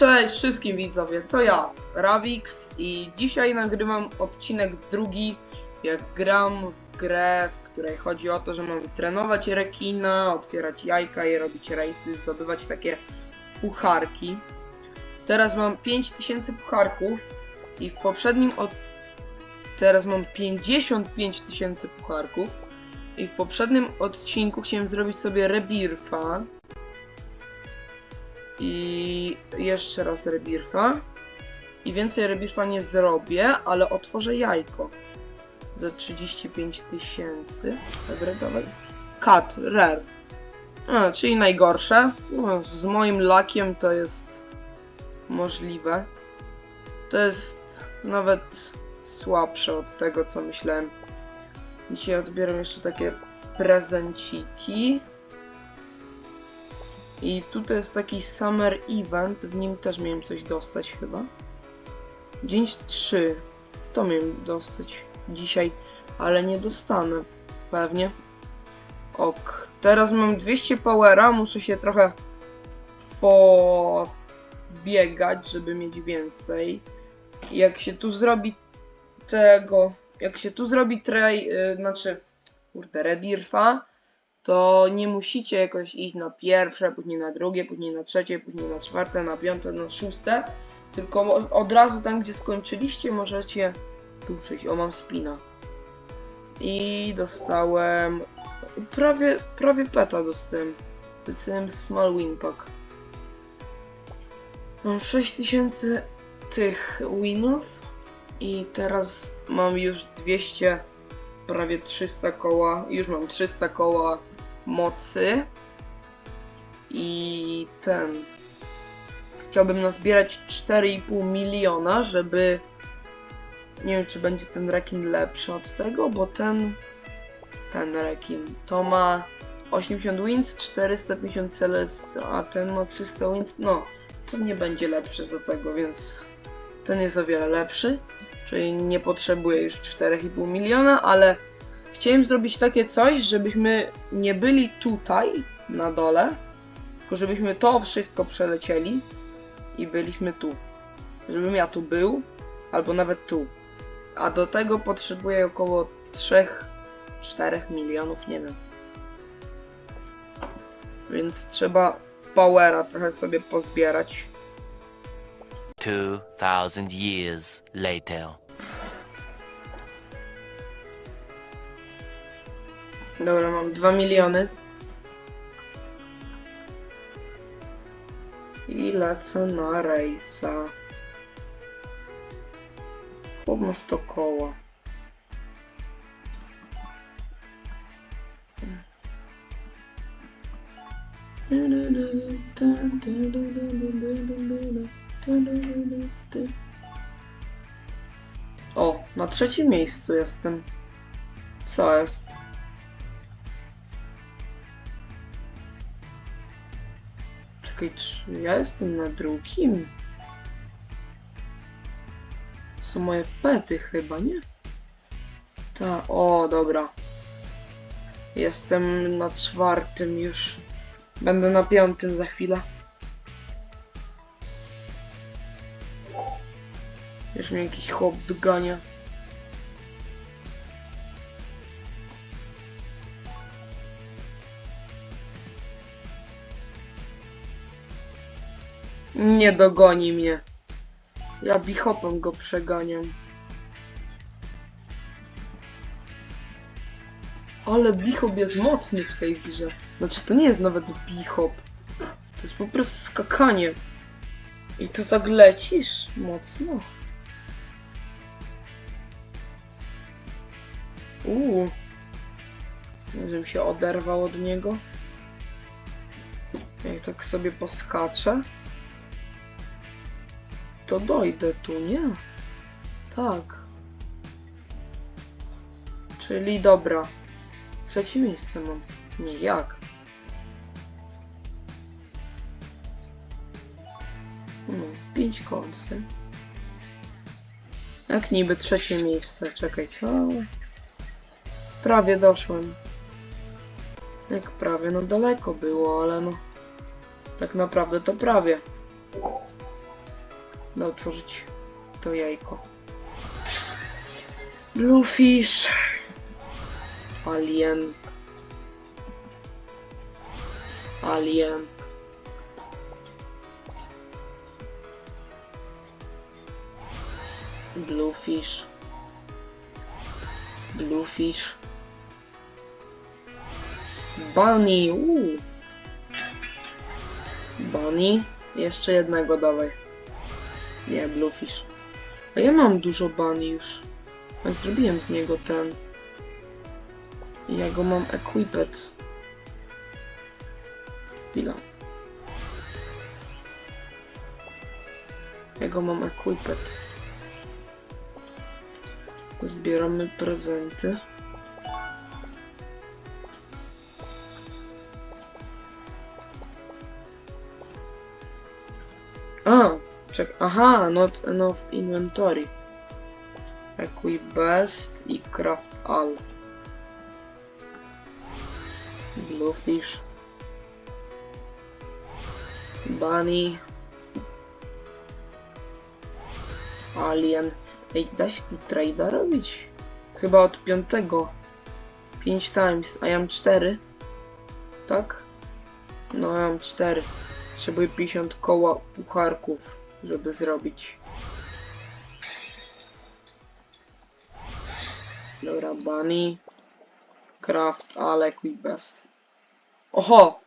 Cześć wszystkim widzowie, to ja, Ravix i dzisiaj nagrywam odcinek drugi, jak gram w grę, w której chodzi o to, że mam trenować rekina, otwierać jajka i robić rejsy, zdobywać takie pucharki. Teraz mam 5000 pucharków i w poprzednim od... Teraz mam 55 tysięcy pucharków i w poprzednim odcinku chciałem zrobić sobie rebirfa, i jeszcze raz rebirfa. I więcej rebirfa nie zrobię, ale otworzę jajko. Za 35 tysięcy. Dobra, dawaj. Cut, rare. A, czyli najgorsze. No, z moim lakiem to jest możliwe. To jest nawet słabsze od tego, co myślałem. Dzisiaj odbieram jeszcze takie prezenciki. I tutaj jest taki summer event, w nim też miałem coś dostać chyba. Dzień 3. To miałem dostać dzisiaj, ale nie dostanę. Pewnie. Ok. Teraz mam 200 powera, muszę się trochę pobiegać, żeby mieć więcej. Jak się tu zrobi tego, jak się tu zrobi trej, yy, znaczy, kurde, rebirfa, to nie musicie jakoś iść na pierwsze, później na drugie, później na trzecie, później na czwarte, na piąte, na szóste, tylko od razu tam, gdzie skończyliście, możecie tu przejść. O, mam spina. I dostałem prawie, prawie peta dostałem. Dostałem small win pack. Mam 6000 tych winów i teraz mam już 200 prawie 300 koła, już mam 300 koła mocy i ten. Chciałbym nazbierać 4,5 miliona, żeby nie wiem czy będzie ten rekin lepszy od tego, bo ten ten rekin to ma 80 wins, 450 celest, a ten ma 300 wins, no to nie będzie lepszy za tego, więc ten jest o wiele lepszy czyli nie potrzebuję już 4,5 miliona, ale chciałem zrobić takie coś, żebyśmy nie byli tutaj na dole, tylko żebyśmy to wszystko przelecieli i byliśmy tu. Żebym ja tu był, albo nawet tu. A do tego potrzebuję około 3-4 milionów, nie wiem. Więc trzeba powera trochę sobie pozbierać. 2,000 years later. Dobra, mam 2 miliony. I lecę na rejsa. Chłop ma 100 koła. O, na trzecim miejscu jestem. Co jest? Czekaj, czy ja jestem na drugim? Są moje pety chyba, nie? Ta, o, dobra. Jestem na czwartym już. Będę na piątym za chwilę. Już mnie jakiś chłop dogania. Nie dogoni mnie. Ja bichopem go przeganiam. Ale bichop jest mocny w tej grze. Znaczy to nie jest nawet bichop. To jest po prostu skakanie. I to tak lecisz mocno. Uuu. Żebym się oderwał od niego. Jak tak sobie poskaczę to dojdę tu, nie? Tak. Czyli dobra. Trzecie miejsce mam. Nie, jak? No, pięć kolcy. Jak niby trzecie miejsce? Czekaj, co? Prawie doszłem. Jak prawie? No daleko było, ale no... Tak naprawdę to prawie. Da otworzyć to jajko. Bluefish. Alien. Alien. Bluefish. Bluefish. Bunny. Uuu. Bunny. Jeszcze jednego dawaj. Nie, Bluefish. A ja mam dużo bunny już. Ja zrobiłem z niego ten. Ja go mam equipped. Chwila. Ja go mam equipped. Zbieramy prezenty. A, czek, aha, not enough inventory. Equip best i craft all. Bluefish. Bunny. Alien. Ej, da się tu trade'a robić? Chyba od piątego. 5 times, a ja mam 4. Tak? No, ja mam 4. Potrzebuję 50 koła pucharków, żeby zrobić. Dobra, bunny. Craft, ale equip best. Oho!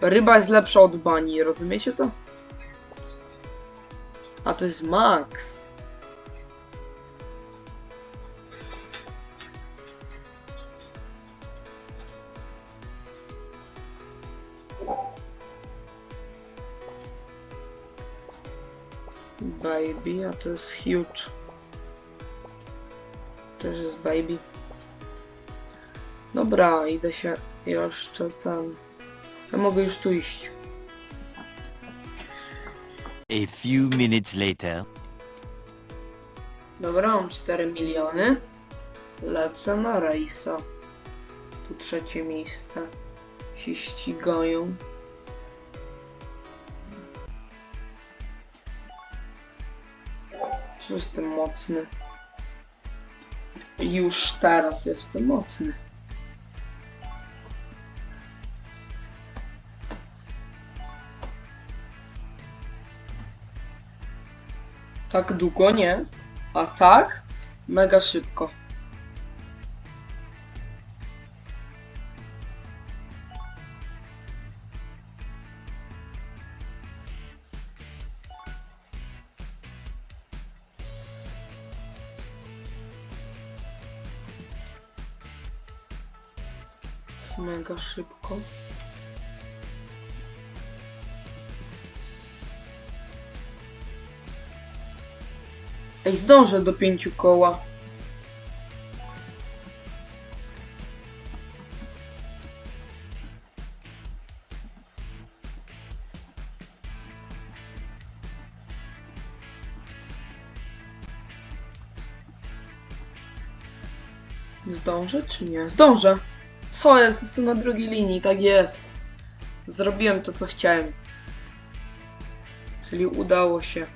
Ryba jest lepsza od bani, rozumiecie to? A to jest max. Baby, a to jest huge. Też jest baby. Dobra, idę się jeszcze tam. Ja mogę już tu iść. A few minutes later. Dobra, mam 4 miliony. Lecę na rejsa. Tu trzecie miejsce. Się ścigają. Czy jestem mocny? Już teraz jestem mocny. Tak długo nie, a tak mega szybko. Mega szybko. Ej, zdążę do pięciu koła. Zdążę czy nie? Zdążę. Co jest? Jestem na drugiej linii, tak jest. Zrobiłem to, co chciałem. Czyli udało się.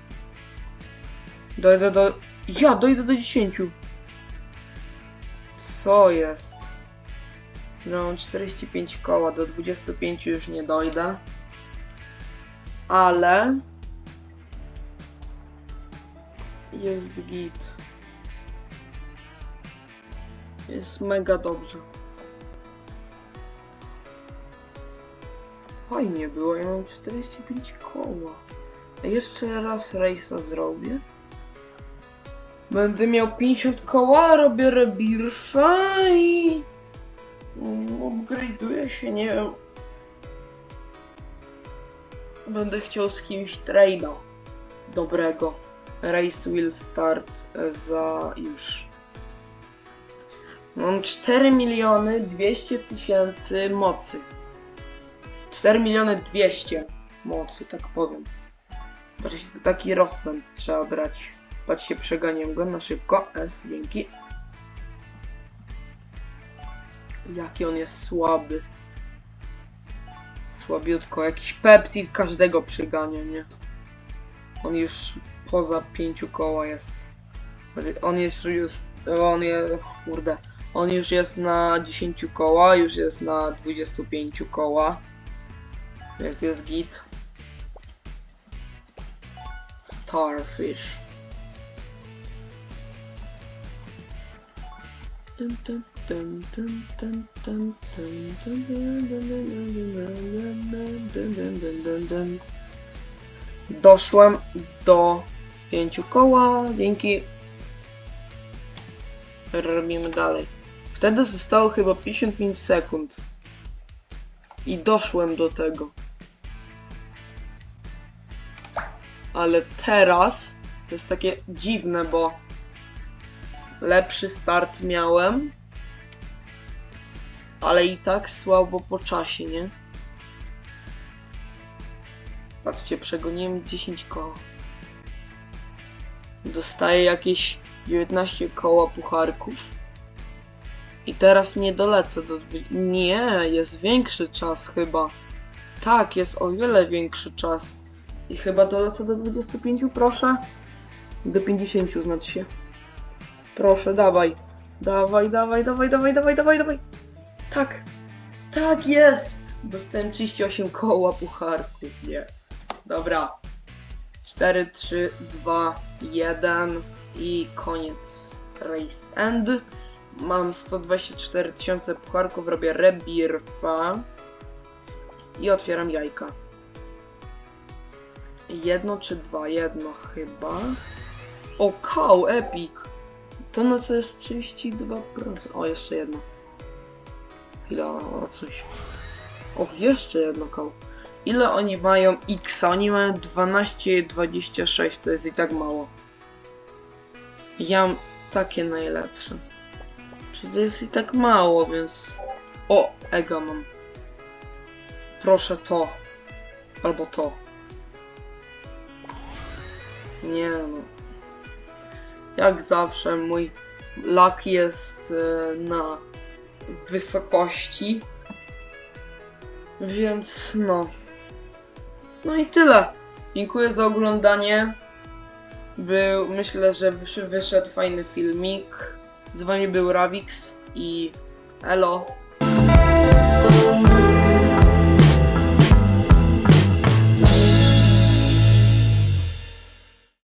Dojdę do... Ja dojdę do 10. Co jest? No, mam 45 koła, do 25 już nie dojdę. Ale... Jest git. Jest mega dobrze. Fajnie było, ja mam 45 koła. A jeszcze raz rejsa zrobię. Będę miał 50 koła, robię rebirfa i... Upgrade'uję się, nie wiem. Będę chciał z kimś trade'a dobrego. Race will start za już. Mam 4 miliony 200 tysięcy mocy. 4 miliony 200 mocy, tak powiem. Właśnie to taki rozpęd trzeba brać. Patrzcie, przeganiam go na szybko. S, dzięki. Jaki on jest słaby. Słabiutko. Jakiś Pepsi każdego przegania, nie? On już poza pięciu koła jest. On jest już, on jest, kurde, on już jest na 10 koła, już jest na 25 koła. Projekt jest git. Starfish. Doszłem do pięciu koła, dzięki. Robimy dalej. Wtedy zostało chyba 55 sekund. I doszłem do tego. Ale teraz to jest takie dziwne, bo lepszy start miałem. Ale i tak słabo po czasie, nie? Patrzcie, przegoniłem 10 koła. Dostaję jakieś 19 koła pucharków. I teraz nie dolecę do... Nie, jest większy czas chyba. Tak, jest o wiele większy czas. I chyba dolecę do 25, proszę. Do 50 znaczy się. Proszę, dawaj. Dawaj, dawaj, dawaj, dawaj, dawaj, dawaj, dawaj. Tak. Tak jest. Dostałem 38 koła pucharków. Nie. Dobra. 4, 3, 2, 1 i koniec. Race end. Mam 124 tysiące pucharków, robię rebirfa i otwieram jajka. Jedno czy dwa? Jedno chyba. O, cow, epic. To na co jest 32%. O, jeszcze jedno. Chwila, o coś. O, jeszcze jedno cow. Ile oni mają X? Oni mają 12,26, to jest i tak mało. Ja mam takie najlepsze. Czy to jest i tak mało, więc... O, ega mam. Proszę to. Albo to. Nie no. Jak zawsze mój lak jest e, na wysokości. Więc no. No i tyle. Dziękuję za oglądanie. Był, myślę, że wysz- wyszedł fajny filmik. Z wami był Ravix i elo.